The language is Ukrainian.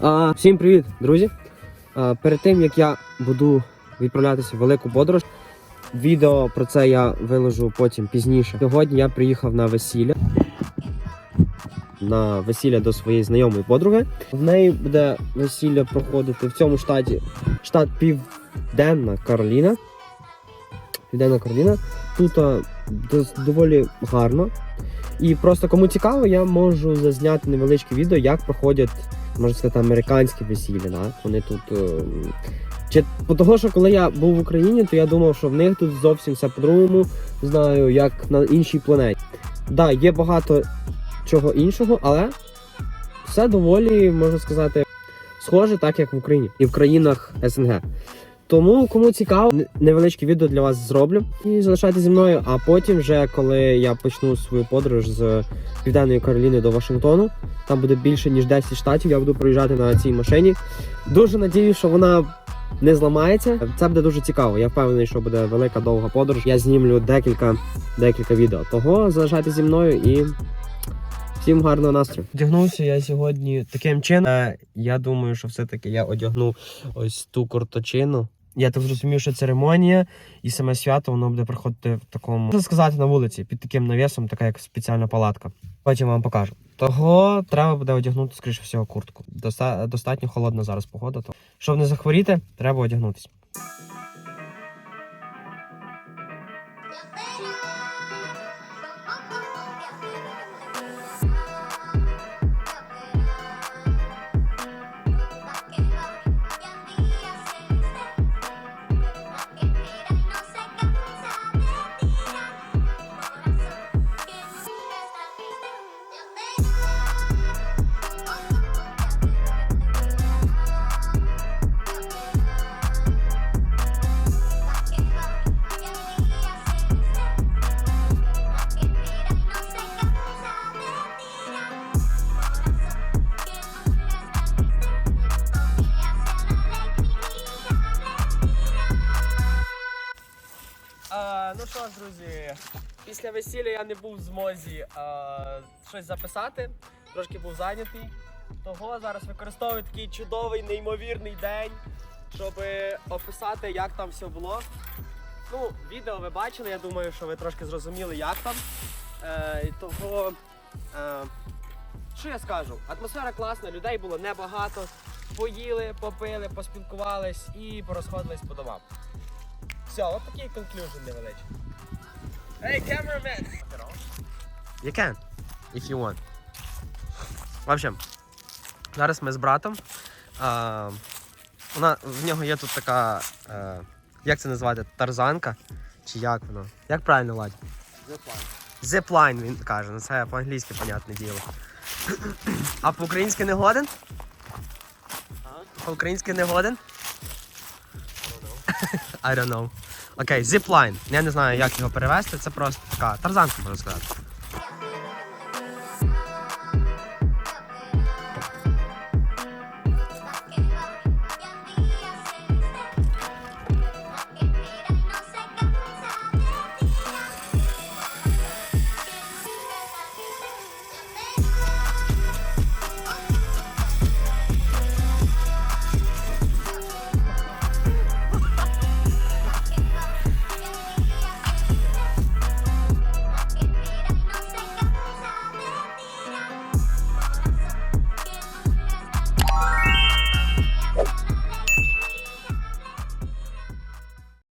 А, всім привіт, друзі! А, перед тим як я буду відправлятися в велику подорож, відео про це я виложу потім пізніше. Сьогодні я приїхав на весілля. На весілля до своєї знайомої подруги. В неї буде весілля проходити в цьому штаті штат Південна Кароліна. Південна Кароліна. Тут доволі гарно. І просто кому цікаво, я можу зазняти невеличке відео, як проходять можна сказати, американське весілля. Да? Вони тут. е, Чи по того, що коли я був в Україні, то я думав, що в них тут зовсім все по-другому, знаю, як на іншій планеті. Да, є багато чого іншого, але все доволі, можна сказати, схоже, так як в Україні і в країнах СНГ. Тому, кому цікаво, невеличке відео для вас зроблю і залишайтеся зі мною. А потім, вже коли я почну свою подорож з Південної Кароліни до Вашингтону, там буде більше ніж 10 штатів. Я буду проїжджати на цій машині. Дуже надіюсь, що вона не зламається. Це буде дуже цікаво. Я впевнений, що буде велика довга подорож. Я знімлю декілька, декілька відео. Того залишайтеся зі мною і всім гарного настрою. Одягнувся я сьогодні таким чином. Е, Я думаю, що все-таки я одягнув ось ту курточину. Я так зрозумів, що церемонія і саме свято воно буде проходити в такому, можна сказати, на вулиці, під таким навісом, така як спеціальна палатка. Потім вам покажу. Того треба буде одягнути, скоріше всього, куртку. Доста- достатньо холодна зараз погода. То щоб не захворіти, треба одягнутися. Ну що ж, друзі, після весілля я не був в змозі а, щось записати, трошки був зайнятий. Того зараз використовую такий чудовий, неймовірний день, щоб описати, як там все було. Ну, відео ви бачили, я думаю, що ви трошки зрозуміли, як там. Е, того, е, що я скажу? Атмосфера класна, людей було небагато. Поїли, попили, поспілкувались і порозходились по домам. Все, от такий конклюжен невеличкий. Hey, cameraman! You can, if you want. В общем, зараз ми з братом. А, вона, в нього є тут така. е, як це назвати? Тарзанка? Чи як воно? Як правильно Ладь? Зеплайн він каже, ну це по-англійськи, понятне діло. А по-українськи не годен? По-українськи не годен? I don't know. Окей, зіплайн. Я не знаю, як його перевести. Це просто така тарзанка, можна сказати.